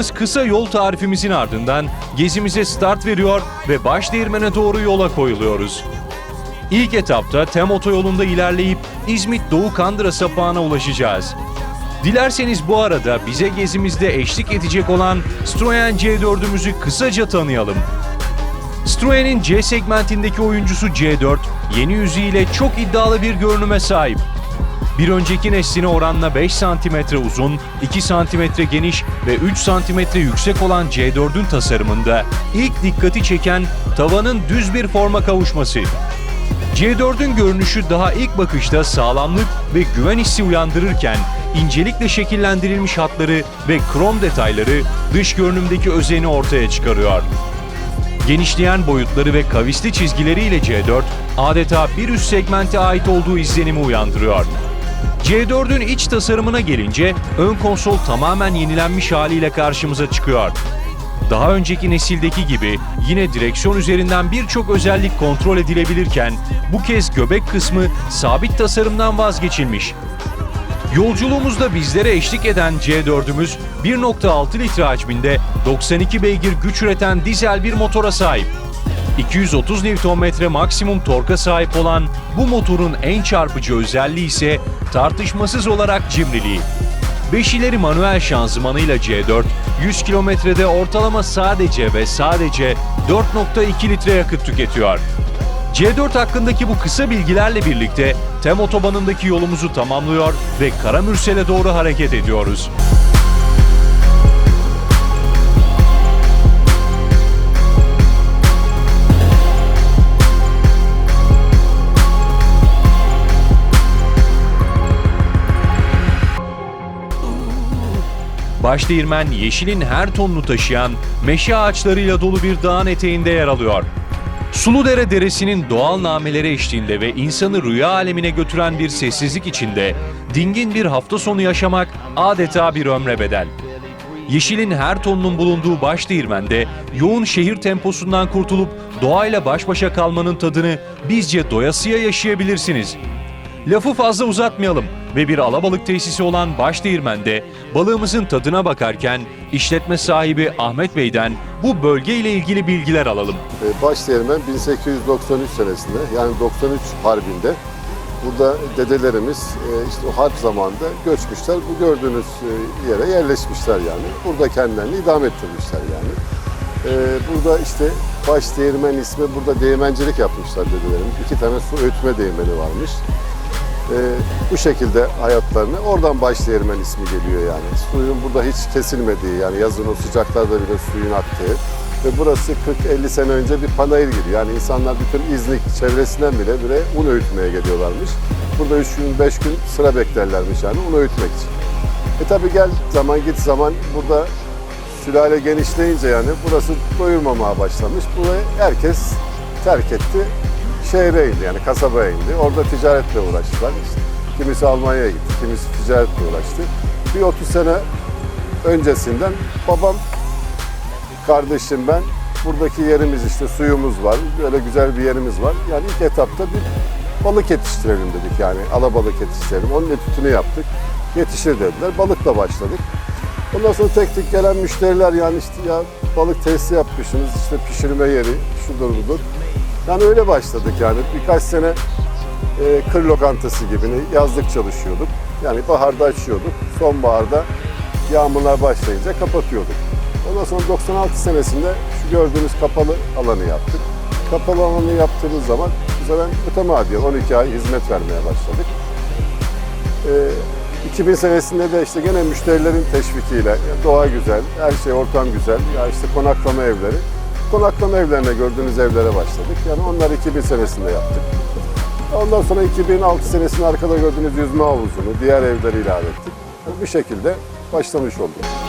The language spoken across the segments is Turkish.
Aldığımız kısa yol tarifimizin ardından gezimize start veriyor ve Başdeğirmen'e doğru yola koyuluyoruz. İlk etapta TEM otoyolunda ilerleyip İzmit Doğu Kandıra sapağına ulaşacağız. Dilerseniz bu arada bize gezimizde eşlik edecek olan Citroen C4'ümüzü kısaca tanıyalım. Citroen'in C segmentindeki oyuncusu C4, yeni yüzüyle çok iddialı bir görünüme sahip. Bir önceki nesline oranla 5 cm uzun, 2 cm geniş ve 3 cm yüksek olan C4'ün tasarımında ilk dikkati çeken tavanın düz bir forma kavuşması. C4'ün görünüşü daha ilk bakışta sağlamlık ve güven hissi uyandırırken incelikle şekillendirilmiş hatları ve krom detayları dış görünümdeki özeni ortaya çıkarıyor. Genişleyen boyutları ve kavisli çizgileriyle C4 adeta bir üst segmente ait olduğu izlenimi uyandırıyor. C4'ün iç tasarımına gelince ön konsol tamamen yenilenmiş haliyle karşımıza çıkıyor. Daha önceki nesildeki gibi yine direksiyon üzerinden birçok özellik kontrol edilebilirken bu kez göbek kısmı sabit tasarımdan vazgeçilmiş. Yolculuğumuzda bizlere eşlik eden C4'ümüz 1.6 litre hacminde 92 beygir güç üreten dizel bir motora sahip. 230 Nm maksimum torka sahip olan bu motorun en çarpıcı özelliği ise tartışmasız olarak cimriliği. 5 ileri manuel şanzımanıyla C4, 100 kilometrede ortalama sadece ve sadece 4.2 litre yakıt tüketiyor. C4 hakkındaki bu kısa bilgilerle birlikte TEM otobanındaki yolumuzu tamamlıyor ve Karamürsel'e doğru hareket ediyoruz. Başdeğirmen yeşilin her tonunu taşıyan meşe ağaçlarıyla dolu bir dağın eteğinde yer alıyor. Suludere Deresi'nin doğal nameleri eşliğinde ve insanı rüya alemine götüren bir sessizlik içinde dingin bir hafta sonu yaşamak adeta bir ömre bedel. Yeşilin her tonunun bulunduğu Başdeğirmen'de yoğun şehir temposundan kurtulup doğayla baş başa kalmanın tadını bizce doyasıya yaşayabilirsiniz. Lafı fazla uzatmayalım ve bir alabalık tesisi olan Başdeğirmen'de balığımızın tadına bakarken işletme sahibi Ahmet Bey'den bu bölge ile ilgili bilgiler alalım. E, Başdeğirmen 1893 senesinde yani 93 Harbi'nde burada dedelerimiz e, işte o harp zamanında göçmüşler. Bu gördüğünüz e, yere yerleşmişler yani. Burada kendilerini idam ettirmişler yani. E, Burada işte Başdeğirmen ismi burada değirmencilik yapmışlar dedelerimiz. İki tane su öğütme değirmeni varmış. E, bu şekilde hayatlarını oradan Başdeğirmen ismi geliyor yani. Suyun burada hiç kesilmediği yani yazın o sıcaklarda bile suyun aktığı ve burası 40-50 sene önce bir panayır gibi. Yani insanlar bütün İznik çevresinden bile bile un öğütmeye geliyorlarmış. Burada 3 gün 5 gün sıra beklerlermiş yani un öğütmek için. E tabi gel zaman git zaman burada sülale genişleyince yani burası doyurmamaya başlamış. Burayı herkes terk etti. Şehre indi yani kasabaya indi. Orada ticaretle uğraştılar. İşte kimisi Almanya'ya gitti, kimisi ticaretle uğraştı. Bir 30 sene öncesinden babam kardeşim ben buradaki yerimiz işte suyumuz var. Böyle güzel bir yerimiz var. Yani ilk etapta bir balık yetiştirelim dedik yani. Alabalık yetiştirelim. Onun etütünü yaptık. Yetişir dediler. Balıkla başladık. Ondan sonra tek tek gelen müşteriler yani işte ya balık tesisi yapmışsınız işte pişirme yeri şudur budur. Yani öyle başladık yani birkaç sene e, kır lokantası gibi yazlık çalışıyorduk. Yani baharda açıyorduk. Sonbaharda yağmurlar başlayınca kapatıyorduk. Ondan sonra 96 senesinde şu gördüğünüz kapalı alanı yaptık. Kapalı alanı yaptığımız zaman bu sefer mütemadiyen 12 ay hizmet vermeye başladık. Ee, 2000 senesinde de işte gene müşterilerin teşvikiyle doğa güzel, her şey ortam güzel. Ya işte konaklama evleri. Konaklama evlerine gördüğünüz evlere başladık. Yani onlar 2000 senesinde yaptık. Ondan sonra 2006 senesinde arkada gördüğünüz yüzme havuzunu, diğer evleri ilave ettik. Yani bu şekilde başlamış olduk.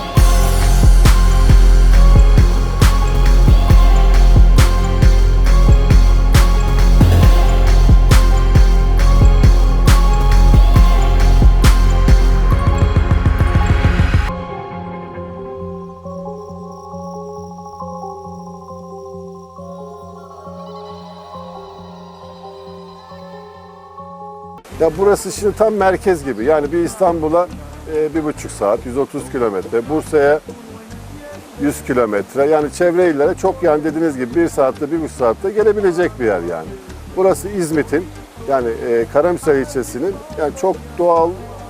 Ya burası şimdi tam merkez gibi. Yani bir İstanbul'a e, bir buçuk saat, 130 kilometre. Bursa'ya 100 kilometre. Yani çevre illere çok yani dediğiniz gibi bir saatte, bir buçuk saatte gelebilecek bir yer yani. Burası İzmit'in yani e, Karamsay ilçesinin yani çok doğal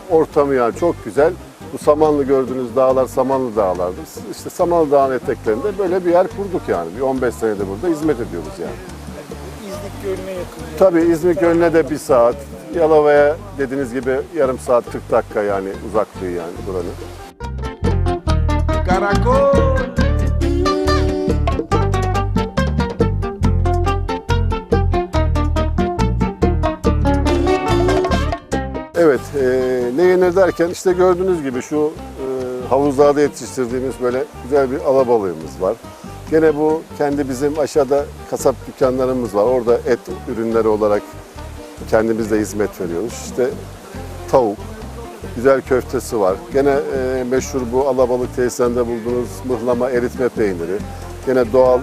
ortamı yani çok güzel. Bu Samanlı gördüğünüz dağlar Samanlı dağlardır. İşte Samanlı Dağı'nın eteklerinde böyle bir yer kurduk yani. Bir 15 senedir burada hizmet ediyoruz yani. Gölü'ne yakın. yani. Tabii İzmir Gölü'ne de bir saat, Yalova'ya dediğiniz gibi yarım saat 40 dakika yani uzaklığı yani buranın. Caracol. Evet, e, ne yenir derken işte gördüğünüz gibi şu e, havuzlarda yetiştirdiğimiz böyle güzel bir alabalığımız var. Gene bu kendi bizim aşağıda kasap dükkanlarımız var. Orada et ürünleri olarak kendimiz de hizmet veriyoruz. İşte tavuk, güzel köftesi var. Gene e, meşhur bu alabalık tesislerinde bulduğunuz mıhlama eritme peyniri. Gene doğal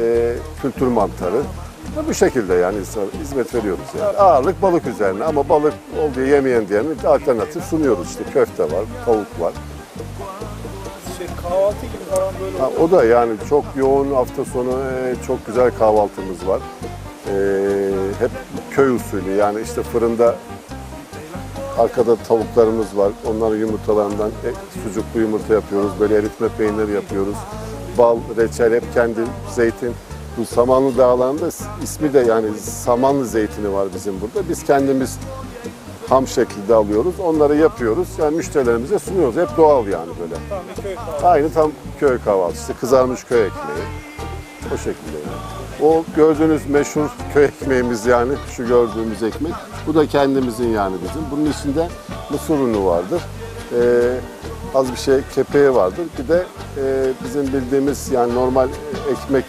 e, kültür mantarı. Bu şekilde yani hizmet veriyoruz yani. Ağırlık balık üzerine ama balık ol diye yemeyen diyen bir alternatif sunuyoruz. İşte köfte var, tavuk var. Şey, kahvaltı gibi falan böyle Ha, o da yani çok yoğun hafta sonu e, çok güzel kahvaltımız var. E, hep köy usulü yani işte fırında arkada tavuklarımız var. Onların yumurtalarından e, sucuklu yumurta yapıyoruz. Böyle eritme peyniri yapıyoruz. Bal, reçel hep kendi zeytin. Bu Samanlı Dağları'nda ismi de yani Samanlı zeytini var bizim burada. Biz kendimiz ham şekilde alıyoruz. Onları yapıyoruz. Yani müşterilerimize sunuyoruz. Hep doğal yani böyle. tam bir köy kahvaltı. Aynı tam köy kahvaltısı. Kızarmış köy ekmeği. O şekilde yani. O gördüğünüz meşhur köy ekmeğimiz yani şu gördüğümüz ekmek. Bu da kendimizin yani bizim. Bunun içinde mısır unu vardır. Ee, az bir şey kepeği vardır. Bir de e, bizim bildiğimiz yani normal ekmek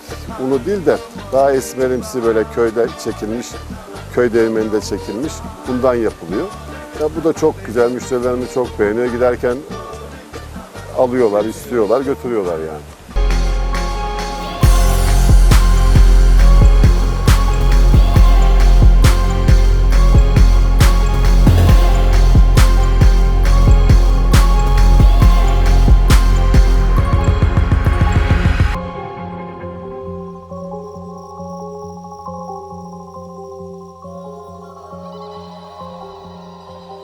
unu değil de daha esmerimsi böyle köyde çekilmiş, köy değirmeninde çekilmiş. Bundan yapılıyor. Ya bu da çok güzel. Müşterilerimiz çok beğeniyor. Giderken alıyorlar, istiyorlar, götürüyorlar yani.